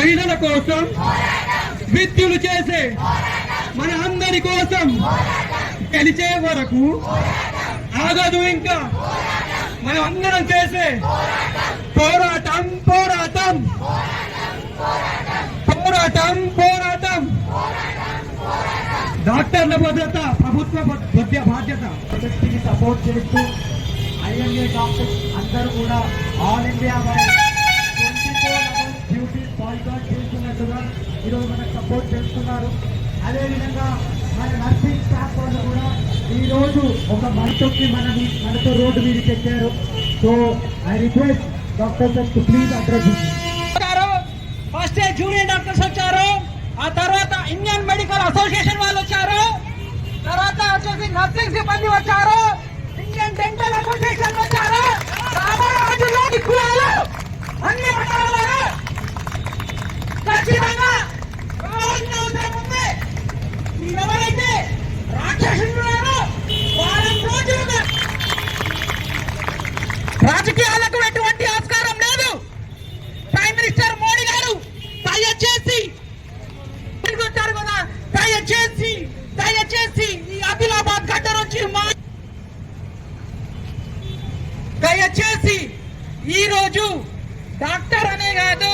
మహిళల కోసం విద్యులు చేసే మన అందరి కోసం గెలిచే వరకు ఆగదు ఇంకా. మనం అందరం చేసే పోరాటం పోరాటం. పోరాటం పోరాటం. డాక్టర్ల భద్రత ప్రభుత్వ భద్ర బాధ్యత. సపోర్ట్ చేస్తూ ఐఎంఏ డాక్టర్స్ అందరూ కూడా ఆల్ ఇండియా డ్యూటీ బాయ్కాట్ చేస్తున్నట్టుగా ఈరోజు మనకు సపోర్ట్ చేస్తున్నారు. అదేవిధంగా మన నర్సింగ్ స్టాఫ్ వాళ్ళు కూడా ఈ రోజు ఒక మనతోకి మన మనతో రోడ్డు మీద తెచ్చారు so I request doctor sir to please address first junior doctors వచ్చారు. ఆ తర్వాత ఇండియన్ మెడికల్ అసోసియేషన్ వాళ్ళు వచ్చారు. తర్వాత వచ్చేసి నర్సింగ్ సిబ్బంది వచ్చారు. ఇండియన్ డెంటల్ అసోసియేషన్ వచ్చారు. రాబోయే రోజుల్లో ఈ కులాలు అన్ని రకాల వారు ఖచ్చితంగా రావాల్సిన అవసరం ఉంది వారం రోజులుగా రాజకీయాలకు ఎటువంటి ఆస్కారం లేదు. ప్రైమ్ మినిస్టర్ మోడీ గారు దయచేసి వచ్చారు కదా దయచేసి దయచేసి ఈ ఆదిలాబాద్ గడ్డ నుంచి మా దయచేసి ఈ రోజు డాక్టర్ అనే కాదు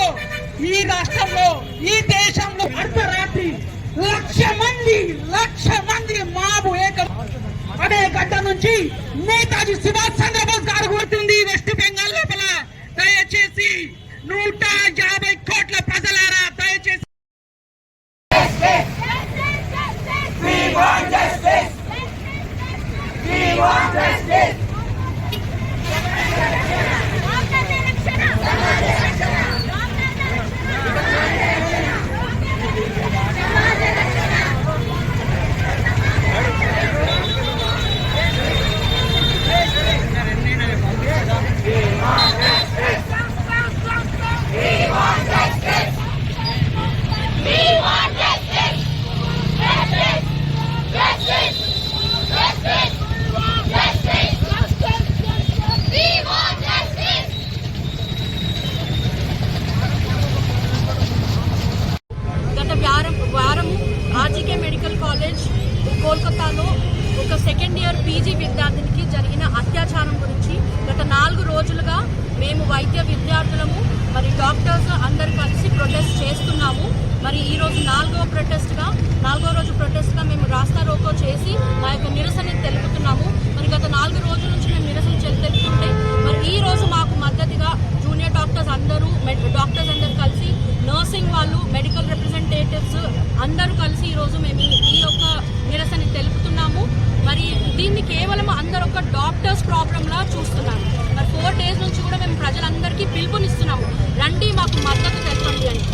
ఈ రాష్ట్రంలో ఈ దేశంలో అర్ధరాత్రి లక్ష మంది లక్ష మంది మాబు ఏక అదే గడ్డ నుంచి నేతాజీ సుభాష్ చంద్రబోస్ గారు కొడుతుంది వెస్ట్ బెంగాల్ లోపల. దయచేసి నూట యాభై కోట్ల ప్రజలారా దయచేసి గత వారం వారం ఆర్జీకే మెడికల్ కాలేజ్ కోల్కతాలో ఒక సెకండ్ ఇయర్ పీజీ విద్యార్థినికి జరిగిన అత్యాచారం గురించి గత నాలుగు రోజులుగా మేము వైద్య విద్యార్థులము మరి డాక్టర్స్ అందరు కలిసి ప్రొటెస్ట్ చేస్తున్నాము. మరి ఈ రోజు నాలుగవ ప్రొటెస్ట్గా నాలుగో రోజు ప్రొటెస్ట్గా మేము రాస్తా రోకో చేసి మా యొక్క నిరసన తెలుపుతున్నాము. మరి గత నాలుగు రోజుల నుంచి మేము నిరసన తెలుపుతుంటే మరి ఈ రోజు మాకు మద్దతుగా జూనియర్ డాక్టర్స్ అందరూ డాక్టర్స్ అందరూ కలిసి నర్సింగ్ వాళ్ళు మెడికల్ రిప్రజెంటేటివ్స్ అందరూ కలిసి ఈరోజు మేము ఈ యొక్క నిరసన తెలుపుతున్నాము. మరి దీన్ని కేవలం అందరు ఒక డాక్టర్స్ ప్రాబ్లంలా చూస్తున్నారు. మరి ఫోర్ డేస్ నుంచి కూడా మేము ప్రజలందరికీ పిలుపునిస్తున్నాము. రండి మాకు మద్దతు తెలపండి అని.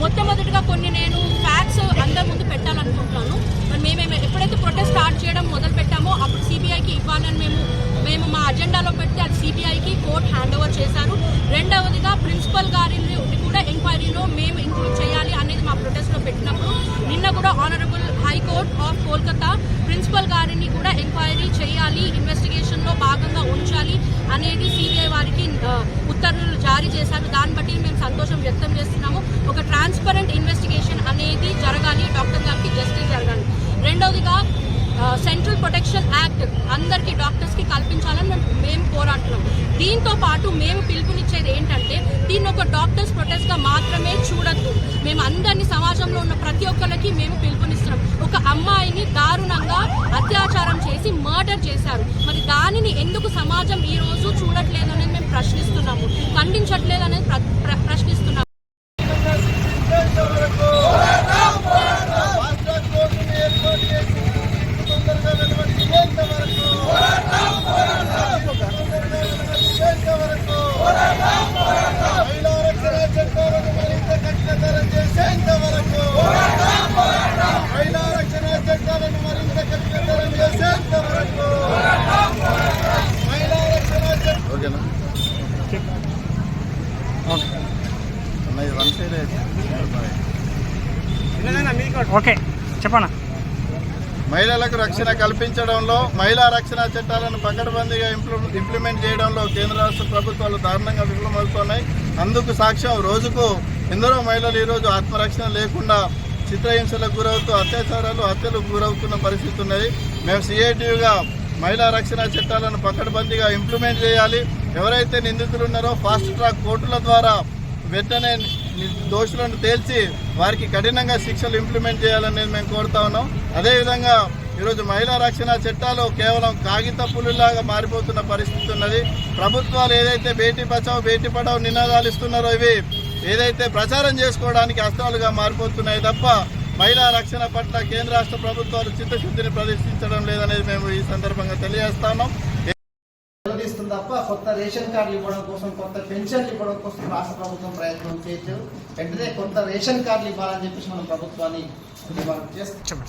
మొట్టమొదటిగా కొన్ని నేను ఫ్యాక్ట్స్ అందరి ముందు పెట్టాలనుకుంటున్నాను. మరి మేము ఎప్పుడైతే ఎప్పుడైతే స్టార్ట్ చేయడం మొదలు పెట్టామో. అప్పుడు సిబిఐకి ఇవ్వాలని మేము మేము మా అజెండాలో పెడితే అది సిబిఐకి కోర్టు హ్యాండ్ ఓవర్ చేశారు. రెండవదిగా ప్రిన్సిపల్ గారిని కూడా ఎంక్వైరీలో మేము ఇంక్లూడ్ చేయాలి అనేది మా ప్రొటెస్ట్లో పెట్టినప్పుడు నిన్న కూడా honourable high court of Kolkata principal గారిని కూడా ఎంక్వైరీ చేయాలి ఇన్వెస్టిగేషన్లో భాగంగా ఉంచాలి అనేది సిబిఐ వారికి ఉత్తర్వులు జారీ చేశారు. దాన్ని బట్టి మేము సంతోషం వ్యక్తం చేస్తున్నాము. ఒక ట్రాన్స్పరెంట్ ఇన్వెస్టిగేషన్ అనేది జరగాలి డాక్టర్ గారికి జస్టిస్ జరగాలి. రెండవదిగా సెంట్రల్ ప్రొటెక్షన్ యాక్ట్ అందరికీ డాక్టర్స్కి కల్పించాలని మేము- పోరాడుతున్నాం దీంతో పాటు మేము పిలుపునిచ్చేది ఏంటంటే దీన్ని ఒక డాక్టర్స్ ప్రొటెస్ట్గా మాత్రమే చూడద్దు. మేము అందరినీ సమాజంలో ఉన్న ప్రతి ఒక్కరికి మేము పిలుపునిస్తున్నాం. ఒక అమ్మాయిని దారుణంగా అత్యాచారం చేసి మర్డర్ చేశారు. మరి దానిని ఎందుకు సమాజం ఈ రోజు చూడట్లేదు అనేది మేము ప్రశ్నిస్తున్నాము. ఖండించట్లేదు అనేది ఓకే చెప్పనా? మహిళలకు రక్షణ కల్పించడంలో మహిళా రక్షణ చట్టాలను పకడ్బందీగా ఇంప్లిమెంట్ చేయడంలో కేంద్ర రాష్ట్ర ప్రభుత్వాలు దారుణంగా విఫలమవుతున్నాయి. అందుకు సాక్ష్యం రోజుకు ఎందరో మహిళలు ఈరోజు ఆత్మరక్షణ లేకుండా చిత్రహింసలకు గురవుతూ అత్యాచారాలు హత్యలకు గురవుతున్న పరిస్థితి ఉన్నది. మేము సిఐటియుగా మహిళా రక్షణ చట్టాలను పకడ్బందీగా ఇంప్లిమెంట్ చేయాలి. ఎవరైతే నిందితులు ఉన్నారో ఫాస్ట్ ట్రాక్ కోర్టుల ద్వారా వెంటనే దోషులను తేల్చి వారికి కఠినంగా శిక్షలు ఇంప్లిమెంట్ చేయాలనేది మేము కోరుతా ఉన్నాం. అదేవిధంగా ఈరోజు మహిళా రక్షణ చట్టాలు కేవలం కాగిత పులులాగా మారిపోతున్న పరిస్థితి ఉన్నది. ప్రభుత్వాలు ఏదైతే బేటీ బచావ్ బేటీ పడావ్ నినాదాలు ఇస్తున్నారో ఇవి ఏదైతే ప్రచారం చేసుకోవడానికి అస్త్రాలుగా మారిపోతున్నాయి తప్ప మహిళా రక్షణ పట్ల కేంద్ర రాష్ట్ర ప్రభుత్వాలు చిత్తశుద్ధిని ప్రదర్శించడం లేదనేది మేము ఈ సందర్భంగా తెలియజేస్తా తప్ప కొత్త రేషన్ కార్డులు ఇవ్వడం కోసం కొత్త పెన్షన్లు ఇవ్వడం కోసం రాష్ట్ర ప్రభుత్వం ప్రయత్నం చేయట్లేదు వెంటనే కొత్త రేషన్ కార్డులు ఇవ్వాలని చెప్పేసి మనం ప్రభుత్వాన్ని చేస్తాం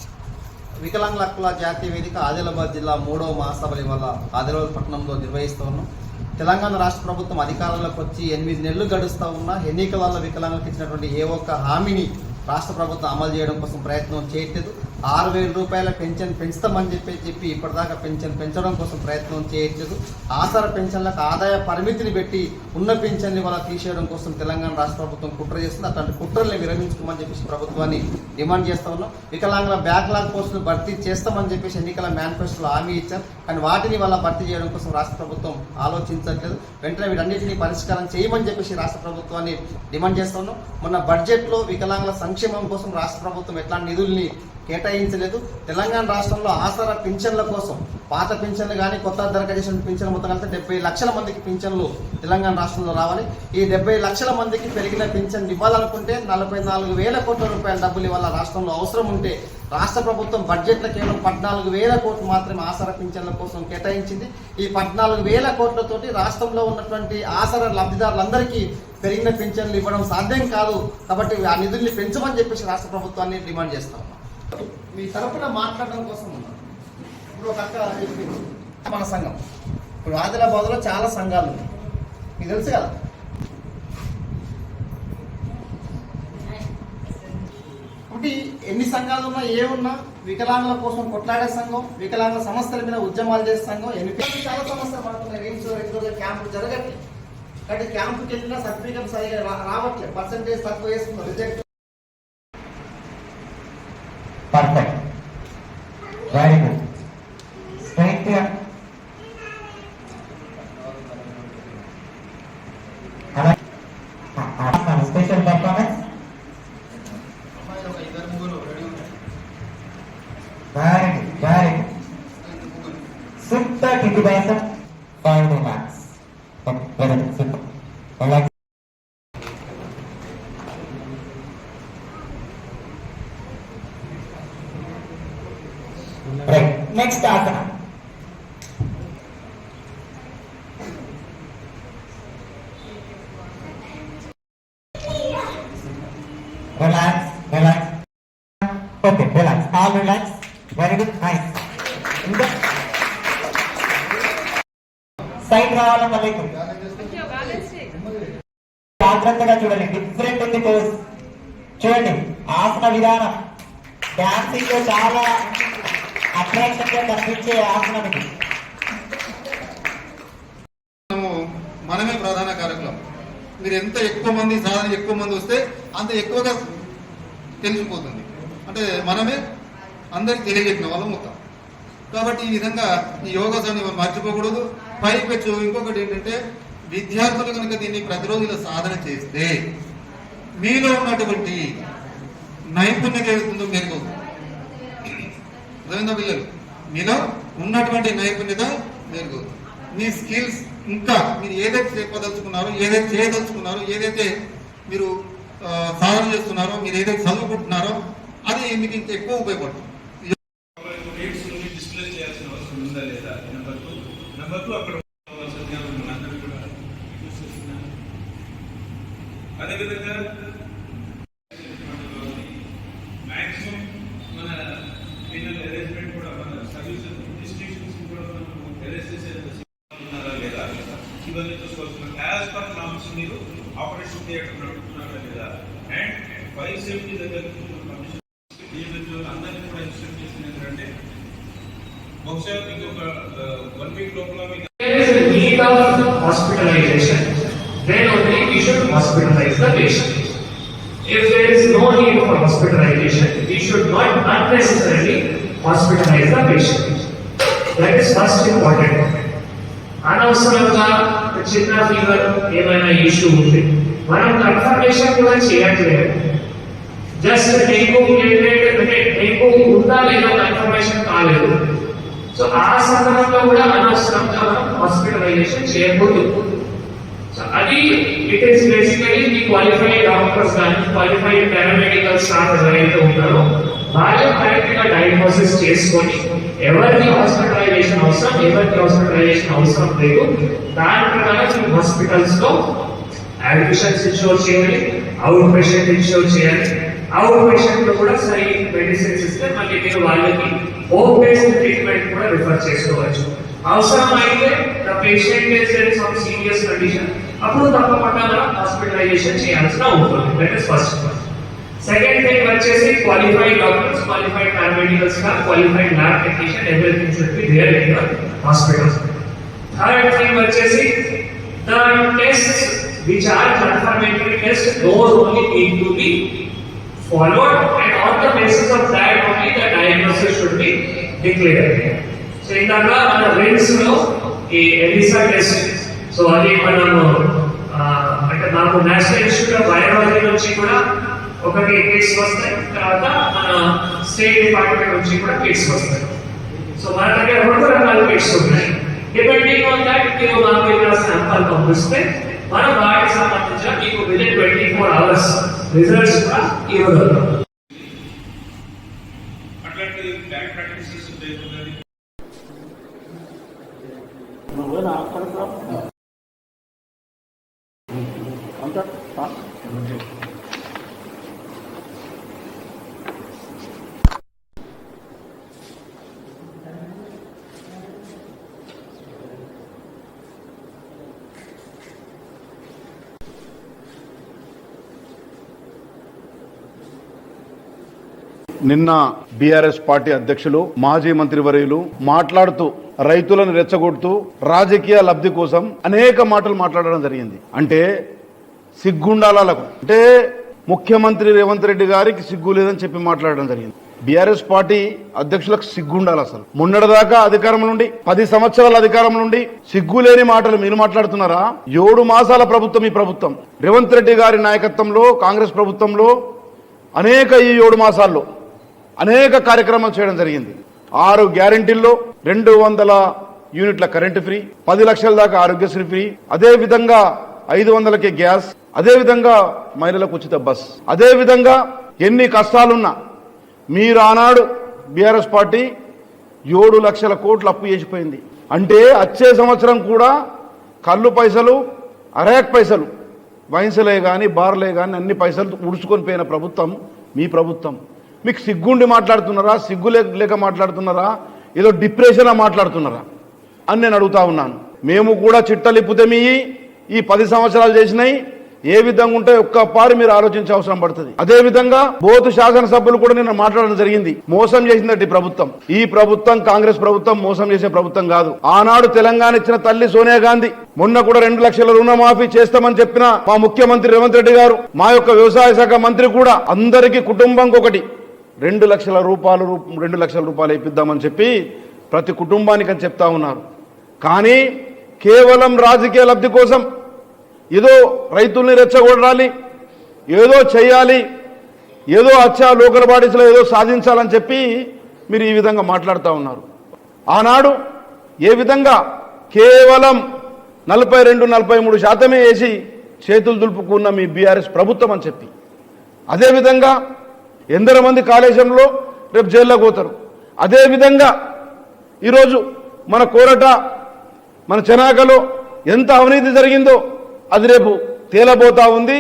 వికలాంగుల హక్కుల జాతీయ వేదిక ఆదిలాబాద్ జిల్లా మూడవ మహాసభలు ఇవాళ ఆదిలాబాద్ పట్టణంలో నిర్వహిస్తూ ఉన్నాం. తెలంగాణ రాష్ట్ర ప్రభుత్వం అధికారంలోకి వచ్చి ఎనిమిది నెలలు గడుస్తూ ఉన్నా ఎన్నికలలో వికలాంగులకు ఇచ్చినటువంటి ఏ ఒక్క హామీని రాష్ట్ర ప్రభుత్వం అమలు చేయడం కోసం ప్రయత్నం చేయట్లేదు. ఆరు వేల రూపాయల పెన్షన్ పెంచుతామని చెప్పి చెప్పి ఇప్పటిదాకా పెన్షన్ పెంచడం కోసం ప్రయత్నం చేయట్లేదు. ఆసర పెన్షన్లకు ఆదాయ పరిమితిని పెట్టి ఉన్న పెన్షన్ని వాళ్ళ తీసేయడం కోసం తెలంగాణ రాష్ట్ర ప్రభుత్వం కుట్ర చేస్తుంది. అట్లాంటి కుట్రల్ని విరమించుకోమని చెప్పేసి ప్రభుత్వాన్ని డిమాండ్ చేస్తా ఉన్నాం. వికలాంగుల బ్యాక్లాగ్ పోస్టులు భర్తీ చేస్తామని చెప్పేసి ఎన్నికల మేనిఫెస్టోలో హామీ ఇచ్చారు. కానీ వాటిని వాళ్ళ భర్తీ చేయడం కోసం రాష్ట్ర ప్రభుత్వం ఆలోచించట్లేదు. వెంటనే వీటన్నిటిని పరిష్కారం చేయమని చెప్పేసి రాష్ట్ర ప్రభుత్వాన్ని డిమాండ్ చేస్తా ఉన్నాం. మొన్న బడ్జెట్లో వికలాంగుల సంక్షేమం కోసం రాష్ట్ర ప్రభుత్వం ఎట్లాంటి నిధుల్ని కేటాయించలేదు. తెలంగాణ రాష్ట్రంలో ఆసరా పింఛన్ల కోసం పాత పింఛన్లు కానీ కొత్త దరఖాస్తు పింఛన్ మొత్తం కలిపితే డెబ్బై లక్షల మందికి పింఛన్లు తెలంగాణ రాష్ట్రంలో రావాలి. ఈ డెబ్బై లక్షల మందికి పెరిగిన పింఛన్లు ఇవ్వాలనుకుంటే నలభై నాలుగు వేల కోట్ల రూపాయల డబ్బులు ఇవ్వాలి రాష్ట్రంలో అవసరం ఉంటే రాష్ట్ర ప్రభుత్వం బడ్జెట్లో కేవలం పద్నాలుగు వేల కోట్లు మాత్రమే ఆసరా పింఛన్ల కోసం కేటాయించింది. ఈ పద్నాలుగు వేల కోట్లతోటి రాష్ట్రంలో ఉన్నటువంటి ఆసరా లబ్ధిదారులందరికీ పెరిగిన పింఛన్లు ఇవ్వడం సాధ్యం కాదు. కాబట్టి ఆ నిధుల్ని పెంచమని చెప్పేసి రాష్ట్ర ప్రభుత్వాన్ని డిమాండ్ చేస్తాం మీ తరపున మాట్లాడడం కోసం ఇప్పుడు ఒక అక్క మన సంఘం. ఇప్పుడు ఆదిలాబాద్లో చాలా సంఘాలు ఉన్నాయి. మీకు తెలుసు కదా? ఇప్పుడు ఎన్ని సంఘాలు ఉన్నా ఏమున్నా వికలాంగుల కోసం కొట్లాడే సంఘం వికలాంగుల సమస్యల మీద ఉద్యమాలు చేసే సంఘం ఎన్ని చాలా సమస్యలు పడుతున్నాయి. రేంజ్ రోజులు క్యాంపు జరగట్లేదు కాబట్టి క్యాంపుకి వెళ్ళినా సర్టిఫికెట్ సరిగా రావట్లేదు పర్సంటేజ్ తక్కువ వేసుకున్నారు. Reject Good. నెక్స్ట్ ఆసనం వెరీ గుడ్ నైస్ ఇంకా సైడ్ రావాలన్నా చూడండి. డిఫరెంట్ ఉంది చూడండి. ఆసన విధానం. డాన్సింగ్ చాలా అట్రాక్షన్ కనిపించే ఆసనం ఇది మనము మనమే ప్రధాన కార్యక్రమం. మీరు ఎంత ఎక్కువ మంది సాధన ఎక్కువ మంది వస్తే అంత ఎక్కువగా తెలిసిపోతుంది. అంటే మనమే అందరికి తెలియజెప్పిన వాళ్ళం మొత్తం. కాబట్టి ఈ విధంగా ఈ యోగాసనం మర్చిపోకూడదు. పైపెచ్చు ఇంకొకటి ఏంటంటే విద్యార్థులు కనుక దీన్ని ప్రతిరోజు ఇలా సాధన చేస్తే మీలో ఉన్నటువంటి నైపుణ్యం ఏదైతుందో మెరుగు అర్థమైందా పిల్లలు మీలో ఉన్నటువంటి నైపుణ్యత మెరుగు మీ స్కిల్స్ ఇంకా మీరు ఏదైతే చెప్పదలుచుకున్నారో ఏదైతే చేయదలుచుకున్నారో ఏదైతే మీరు సాధన చేస్తున్నారో మీరు ఏదైతే చదువుకుంటున్నారో అది మీకు ఇంత ఎక్కువ ఉపయోగపడుతుంది. డిస్ప్లే చేయాల్సిన అవసరం ఉందా లేదా? నెంబర్ టూ నెంబర్ టూ అక్కడ there is a need of hospitalization, then only we should hospitalize the patient. If there is no need for hospitalization, we should not unnecessarily hospitalize the patient. That is first important. అనవసరంగా చిన్న fever ఏమైనా issue ఉంది మనం confirmation కూడా చేయట్లేదు just dengue platelet అంటే dengue ఉందా లేదా కన్ఫర్మేషన్ కాలేదు సో ఆ సందర్భంలో కూడా అనవసరంగా మనం హాస్పిటలైజేషన్ చేయకూడదు. సో అది ఇట్ ఈస్ బేసికలీ మీ క్వాలిఫైడ్ డాక్టర్స్ కానీ క్వాలిఫైడ్ పారామెడికల్ స్టాఫ్ ఎవరైతే ఉన్నారో వాళ్ళు కరెక్ట్గా డయాగ్నోసిస్ చేసుకొని ఎవరికి హాస్పిటలైజేషన్ అవసరం ఎవరికి హాస్పిటలైజేషన్ అవసరం లేదు దాని ప్రకారం మీ హాస్పిటల్స్లో అడ్మిషన్స్ ఇన్షూర్ చేయాలి అవుట్ పేషెంట్ ఇన్షూర్ చేయాలి. అవుట్ పేషెంట్లో కూడా సరి మెడిసిన్స్ ఇస్తే మళ్ళీ మీరు వాళ్ళకి హోమ్ బేస్డ్ ట్రీట్మెంట్ కూడా రిఫర్ చేసుకోవచ్చు అవసరం అయితే the patient is in some serious condition అప్పుడు తప్పకుండా మనం హాస్పిటలైజేషన్ చేయాల్సిన ఉంటుంది that is first second thing వచ్చేసి qualified doctors qualified paramedical staff qualified lab technician everything should be there in the hospital third thing వచ్చేసి the test which are confirmatory test those only need to be followed and on the basis of that only the diagnosis should be declared. So ఇందాక మన rinse లో ఈ ELISA test so అది మనము ఆ, అంటే నాకు నేషనల్ ఇన్స్టిట్యూట్ ఆఫ్ బయాలజీ నుంచి కూడా ఒకటి కిట్స్ వస్తాయి తర్వాత మన స్టేట్ డిపార్ట్మెంట్ నుంచి కూడా కిట్స్ వస్తాయి సో మన దగ్గర రెండు రకాల కిట్స్ ఉన్నాయి డిపెండింగ్ ఆన్ దాట్ మీరు మాకు ఇక్కడ శాంపల్ పంపిస్తే మనం వాటికి సంబంధించిన మీకు within twenty four hours results కూడా ఇవ్వగలుగుతాం అట్లాంటి బ్యాంక్ ప్రాక్టీసెస్ నిన్న బీఆర్ఎస్ పార్టీ అధ్యక్షులు మాజీ మంత్రివర్యులు మాట్లాడుతూ రైతులను రెచ్చగొడుతూ రాజకీయ లబ్ధి కోసం అనేక మాటలు మాట్లాడడం జరిగింది. అంటే సిగ్గుండాలకు అంటే ముఖ్యమంత్రి రేవంత్ రెడ్డి గారికి సిగ్గు లేదని చెప్పి మాట్లాడడం జరిగింది. బీఆర్ఎస్ పార్టీ అధ్యక్షులకు సిగ్గుండాలి అసలు. మొన్నటిదాకా అధికారం నుండి పది సంవత్సరాల అధికారం నుండి సిగ్గు లేని మాటలు మీరు మాట్లాడుతున్నారా? ఏడు మాసాల ప్రభుత్వం ఈ ప్రభుత్వం. రేవంత్ రెడ్డి గారి నాయకత్వంలో కాంగ్రెస్ ప్రభుత్వంలో అనేక ఈ ఏడు మాసాల్లో అనేక కార్యక్రమాలు చేయడం జరిగింది. ఆరు గ్యారంటీల్లో రెండు వందల యూనిట్ల కరెంటు ఫ్రీ పది లక్షల దాకా ఆరోగ్యశ్రీ ఫ్రీ అదే విధంగా ఐదు వందలకి గ్యాస్ అదే విధంగా మహిళలకు ఉచిత బస్ అదే విధంగా ఎన్ని కష్టాలున్నా మీరు ఆనాడు బీఆర్ఎస్ పార్టీ ఏడు లక్షల కోట్లు అప్పు చేసిపోయింది. అంటే వచ్చే సంవత్సరం కూడా కళ్ళు పైసలు అరేక్ పైసలు వయసులే కానీ బార్లే కానీ అన్ని పైసలు ఉడుచుకొని పోయిన ప్రభుత్వం మీ ప్రభుత్వం. మీకు సిగ్గుండి మాట్లాడుతున్నారా? సిగ్గు లేక లేక మాట్లాడుతున్నారా? ఏదో డిప్రెషన్ మాట్లాడుతున్నారా? అని నేను అడుగుతా ఉన్నాను. మేము కూడా చిట్టలిప్పితే మీ ఈ పది సంవత్సరాలు చేసినాయి ఏ విధంగా ఉంటే ఒక్క పారి మీరు ఆలోచించే అవసరం పడుతుంది. అదే విధంగా బోతు శాసనసభ్యులు కూడా నిన్న మాట్లాడడం జరిగింది. మోసం చేసిందట ఈ ప్రభుత్వం. ఈ ప్రభుత్వం కాంగ్రెస్ ప్రభుత్వం మోసం చేసే ప్రభుత్వం కాదు. ఆనాడు తెలంగాణ ఇచ్చిన తల్లి సోనియా గాంధీ మొన్న కూడా రెండు లక్షల రుణమాఫీ చేస్తామని చెప్పిన మా ముఖ్యమంత్రి రేవంత్ రెడ్డి గారు మా యొక్క వ్యవసాయ శాఖ మంత్రి కూడా అందరికీ కుటుంబంకి ఒకటి రెండు లక్షల రూపాయలు రూ- రెండు లక్షల రూపాయలు ఇప్పిద్దామని చెప్పి ప్రతి కుటుంబానికి అని చెప్తా ఉన్నారు. కానీ కేవలం రాజకీయ లబ్ధి కోసం ఏదో రైతుల్ని రెచ్చగొడాలి ఏదో చేయాలి ఏదో అచ్చా లోకల్ బాడీస్లో ఏదో సాధించాలని చెప్పి మీరు ఈ విధంగా మాట్లాడుతూ ఉన్నారు. ఆనాడు ఏ విధంగా కేవలం నలభై రెండు నలభై మూడు శాతమే వేసి చేతులు దులుపుకున్న మీ బీఆర్ఎస్ ప్రభుత్వం అని చెప్పి అదేవిధంగా ఎందరో మంది కాళేశ్వరంలో రేపు జైల్లోకి పోతారు. అదేవిధంగా ఈరోజు మన కోరట మన చెనాకలో ఎంత అవినీతి జరిగిందో అది రేపు తేలబోతా ఉంది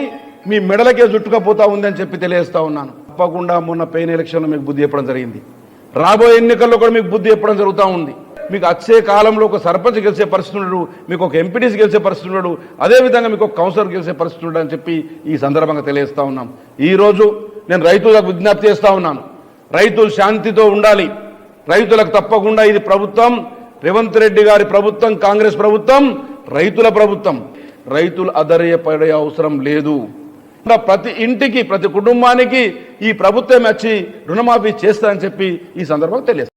మీ మెడలకే జుట్టుకపోతా ఉంది అని చెప్పి తెలియజేస్తా ఉన్నాను. తప్పకుండా మొన్న పెయిన్ ఎలక్షన్లో మీకు బుద్ధి చెప్పడం జరిగింది. రాబోయే ఎన్నికల్లో కూడా మీకు బుద్ధి చెప్పడం జరుగుతూ ఉంది. మీకు వచ్చే కాలంలో ఒక సర్పంచ్ గెలిచే పరిస్థితి ఉన్నాడు మీకు ఒక ఎంపీటీసీ గెలిచే పరిస్థితి ఉన్నాడు అదేవిధంగా మీకు ఒక కౌన్సిలర్ గెలిచే పరిస్థితి ఉన్నాడు అని చెప్పి ఈ సందర్భంగా తెలియజేస్తా ఉన్నాం. ఈరోజు నేను రైతులకు విజ్ఞప్తి చేస్తా ఉన్నాను. రైతులు శాంతితో ఉండాలి. రైతులకు తప్పకుండా ఇది ప్రభుత్వం. రేవంత్ రెడ్డి గారి ప్రభుత్వం కాంగ్రెస్ ప్రభుత్వం రైతుల ప్రభుత్వం. రైతులు అధైర్యపడే అవసరం లేదు. ప్రతి ఇంటికి ప్రతి కుటుంబానికి ఈ ప్రభుత్వం వచ్చి రుణమాఫీ చేస్తారని చెప్పి ఈ సందర్భంగా తెలియదు